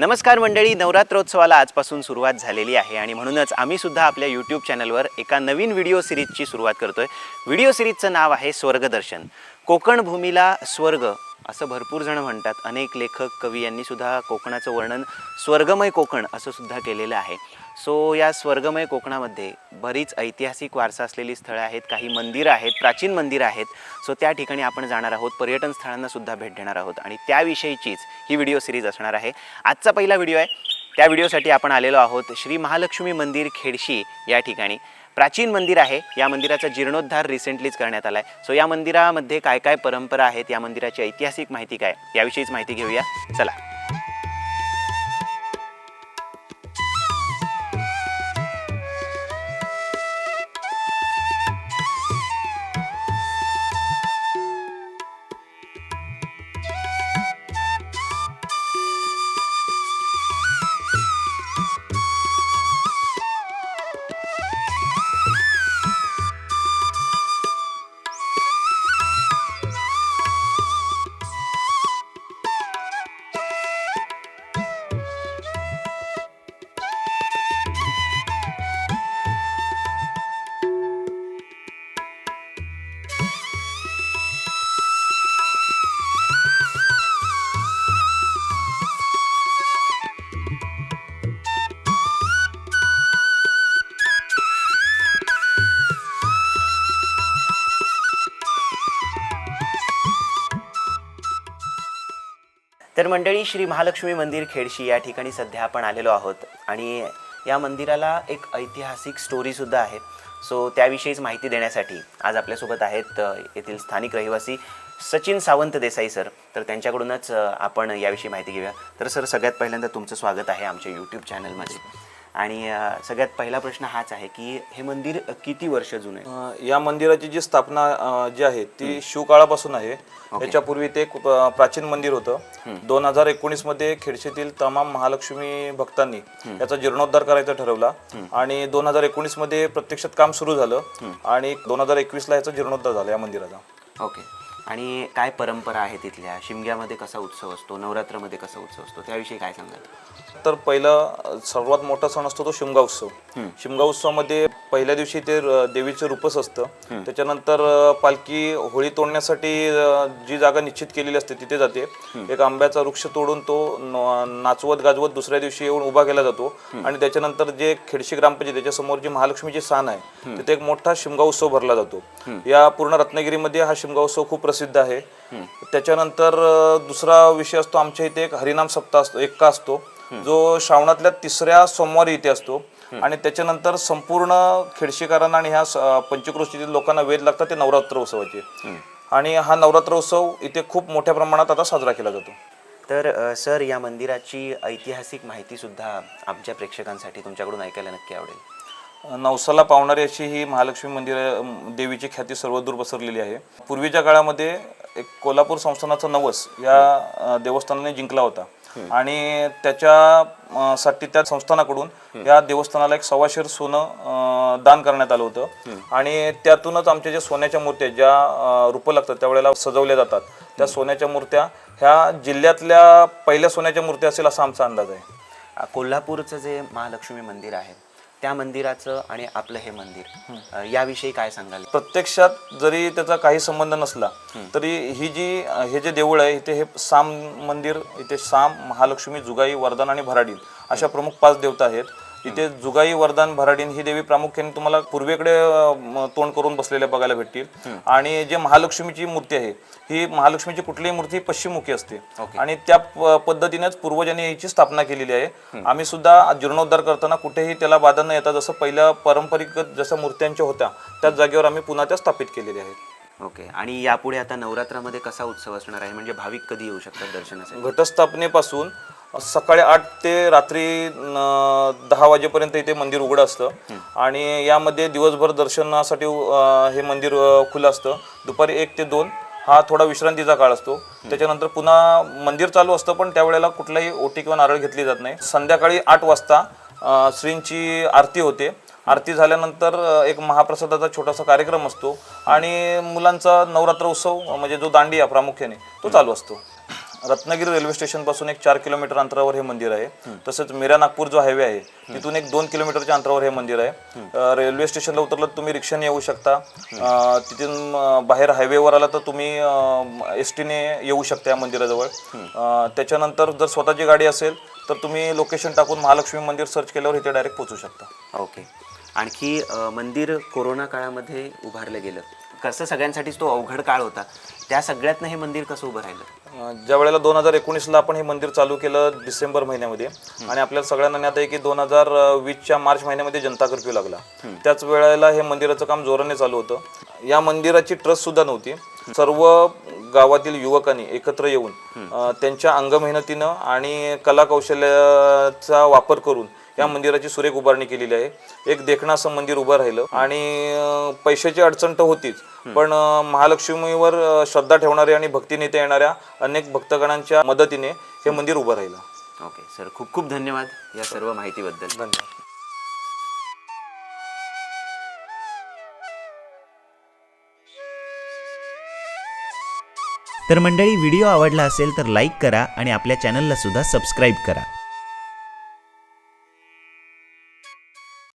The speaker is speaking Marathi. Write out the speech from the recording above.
नमस्कार मंडळी नवरात्रोत्सवाला आजपासून सुरुवात झालेली आहे आणि म्हणूनच आम्ही सुद्धा आपल्या यूट्यूब चॅनलवर एका नवीन व्हिडिओ सिरीजची सुरुवात करतोय. व्हिडिओ सिरीजचं नाव आहे स्वर्गदर्शन. कोकण भूमीला स्वर्ग असं भरपूर जण म्हणतात. अनेक लेखक कवी यांनी सुद्धा कोकणाचं वर्णन स्वर्गमय कोकण असं सुद्धा केलेलं आहे. सो या स्वर्गमय कोकणामध्ये बरीच ऐतिहासिक वारसा असलेली स्थळं आहेत काही मंदिरं आहेत प्राचीन मंदिरं आहेत. सो त्या ठिकाणी आपण जाणार आहोत पर्यटन स्थळांना सुद्धा भेट देणार आहोत. आणि त्याविषयीचीच ही व्हिडिओ सिरीज असणार आहे. आजचा पहिला व्हिडिओ आहे. त्या व्हिडिओसाठी आपण आलेलो आहोत श्री महालक्ष्मी मंदिर खेडशी या ठिकाणी. प्राचीन मंदिर आहे. या मंदिराचा जीर्णोद्धार रिसेंटलीच करण्यात आला आहे सो या मंदिरामध्ये काय काय परंपरा आहेत? या मंदिराची ऐतिहासिक माहिती काय? याविषयीच माहिती घेऊया. चला. तर मंडळी श्री महालक्ष्मी मंदिर खेडशी या ठिकाणी सध्या आपण आलेलो आहोत. आणि या मंदिराला एक ऐतिहासिक स्टोरीसुद्धा आहे. सो त्याविषयीच माहिती देण्यासाठी आज आपल्यासोबत आहेत येथील स्थानिक रहिवासी सचिन सावंत देसाई सर. तर त्यांच्याकडूनच आपण याविषयी माहिती घेऊया. तर सर सगळ्यात पहिल्यांदा तुमचं स्वागत आहे आमच्या यूट्यूब चॅनलमध्ये आणि सगळ्यात पहिला प्रश्न हाच आहे की हे मंदिर किती वर्ष जुनं आहे? या मंदिराची जी स्थापना जी आहे ती शिवकाळापासून आहे. याच्यापूर्वी ते खूप, प्राचीन मंदिर होतं. दोन हजार एकोणीसमध्ये खेडशीतील तमाम महालक्ष्मी भक्तांनी याचा जीर्णोद्धार करायचा ठरवला. आणि दोन हजार एकोणीसमध्ये प्रत्यक्षात काम सुरू झालं आणि दोन हजार एकवीस ला याचा जीर्णोद्धार झाला या मंदिराचा. ओके. आणि काय परंपरा आहे तिथल्या? शिमग्यामध्ये कसा उत्सव असतो? नवरात्रामध्ये कसा उत्सव असतो? त्याविषयी काय सांगाल? तर पहिला सर्वात मोठा सण असतो तो शिमगा उत्सव. शिमगा उत्सवामध्ये पहिल्या दिवशी ते देवीचे रूपच असतं. त्याच्यानंतर पालखी होळी तोडण्यासाठी जी जागा निश्चित केलेली असते तिथे जाते. एक आंब्याचा वृक्ष तोडून तो नाचवत गाजवत दुसऱ्या दिवशी येऊन उभा केला जातो. आणि त्याच्यानंतर जे खेडशी ग्रामपंचायत त्याच्यासमोर जी महालक्ष्मीची स्थान आहे तिथे एक मोठा शिमगा उत्सव भरला जातो. या पूर्ण रत्नागिरीमध्ये हा शिमगा उत्सव खूप प्रसिद्ध आहे. त्याच्यानंतर दुसरा विषय असतो आमच्या इथे एक हरिनाम सप्ताह असतो एक्का असतो. जो श्रावणातल्या तिसऱ्या सोमवारी इथे असतो. आणि त्याच्यानंतर संपूर्ण खेडशीकरांना आणि ह्या पंचक्रोशीतील लोकांना वेध लागतात ते नवरात्र उत्सवाचे. आणि हा नवरात्र उत्सव इथे खूप मोठ्या प्रमाणात आता साजरा केला जातो. तर सर या मंदिराची ऐतिहासिक माहिती सुद्धा आमच्या प्रेक्षकांसाठी तुमच्याकडून ऐकायला नक्की आवडेल. नवसाला पावणारी अशी ही महालक्ष्मी मंदिर देवीची ख्याती सर्वदूर पसरलेली आहे. पूर्वीच्या काळामध्ये एक कोल्हापूर संस्थानाचा नवस या देवस्थानाने जिंकला होता. आणि त्याच्या साठी त्या संस्थानाकडून या देवस्थानाला एक सव्वाशेर सोनं दान करण्यात आलं होतं. आणि त्यातूनच आमच्या ज्या सोन्याच्या मूर्त्या ज्या रूपं लागतात त्यावेळेला सजवल्या जातात. त्या सोन्याच्या मूर्त्या ह्या जिल्ह्यातल्या पहिल्या सोन्याच्या मूर्त्या असेल असा आमचा अंदाज आहे. कोल्हापूरचं जे महालक्ष्मी मंदिर आहे त्या मंदिराचं आणि आपलं हे मंदिर. अ, याविषयी काय सांगाल? प्रत्यक्षात जरी त्याचा काही संबंध नसला तरी ही जी हे जे देऊळ आहे इथे हे साम मंदिर इथे साम महालक्ष्मी जुगाई वरदान आणि भराडीन अशा प्रमुख पाच देवता आहेत. इथे जुगाई वरदान भराडीन ही देवी प्रामुख्याने तुम्हाला पूर्वेकडे अं, तोंड करून बसलेल्या बघायला भेटतील. आणि जे महालक्ष्मीची मूर्ती आहे ही महालक्ष्मीची कुठलीही मूर्ती पश्चिममुखी असते. आणि त्या प- पद्धतीनेच पूर्वजांनी याची स्थापना केलेली आहे. आम्ही सुद्धा जीर्णोद्धार करताना कुठेही त्याला बाधा न येता जसं पहिल्या पारंपरिक जसं मूर्त्यांच्या होत्या त्याच जागेवर आम्ही पुन्हा त्या स्थापित केलेल्या आहेत. ओके. आणि यापुढे आता नवरात्रामध्ये कसा उत्सव असणार आहे? म्हणजे भाविक कधी येऊ शकतात दर्शनासाठी? घटस्थापनेपासून सकाळी आठ ते रात्री दहा वाजेपर्यंत इथे मंदिर उघडं असतं. आणि यामध्ये दिवसभर दर्शनासाठी हे मंदिर खुलं असतं. दुपारी एक ते दोन हा थोडा विश्रांतीचा काळ असतो. त्याच्यानंतर पुन्हा मंदिर चालू असतं पण त्यावेळेला कुठलाही ओटी किंवा नारळ घेतली जात नाही. संध्याकाळी आठ वाजता श्रींची आरती होते. आरती झाल्यानंतर एक महाप्रसादाचा छोटासा कार्यक्रम असतो. आणि मुलांचा नवरात्र उत्सव म्हणजे जो दांडिया प्रामुख्याने तो चालू असतो. रत्नागिरी रेल्वे स्टेशनपासून एक चार किलोमीटर अंतरावर हे मंदिर आहे. तसंच मीरा नागपूर जो हायवे आहे. तिथून एक दोन किलोमीटरच्या अंतरावर हे मंदिर आहे. रेल्वे स्टेशनला उतरलं तर तुम्ही रिक्षाने येऊ शकता. तिथून बाहेर हायवेवर आला तर तुम्ही एस टीने येऊ शकता या मंदिराजवळ. त्याच्यानंतर जर स्वतःची गाडी असेल तर तुम्ही लोकेशन टाकून महालक्ष्मी मंदिर सर्च केल्यावर इथे डायरेक्ट पोहोचू शकता. ओके. आणखी अ, मंदिर कोरोना काळामध्ये उभारलं गेलं. कसं सगळ्यांसाठीच तो अवघड काळ होता. त्या सगळ्यातनं हे मंदिर कसं उभं राहिलं? ज्या वेळेला दोन हजार एकोणीसला आपण हे मंदिर चालू केलं डिसेंबर महिन्यामध्ये आणि आपल्याला सगळ्यांना ज्ञात आहे की दोन हजार वीसच्या मार्च महिन्यामध्ये जनता कर्फ्यू लागला. त्याच वेळेला हे मंदिराचं काम जोराने चालू होतं. या मंदिराची ट्रस्ट सुद्धा नव्हती. सर्व गावातील युवकांनी एकत्र येऊन त्यांच्या अंगमेहनतीनं आणि कला कौशल्याचा वापर करून या मंदिराची सुरेख उभारणी केलेली आहे. एक देखणं असं मंदिर उभं राहिलं आणि पैशाची अडचण तर होतीच. पण महालक्ष्मीवर श्रद्धा ठेवणारे आणि भक्तीनेते येणाऱ्या अनेक भक्तगणांच्या मदतीने हे मंदिर उभं राहिलं. ओके सर खूप खूप धन्यवाद या सर्व माहितीबद्दल. धन्यवाद. तर मंडळी व्हिडिओ आवडला असेल तर लाईक करा आणि आपल्या चॅनलला सुद्धा सबस्क्राईब करा.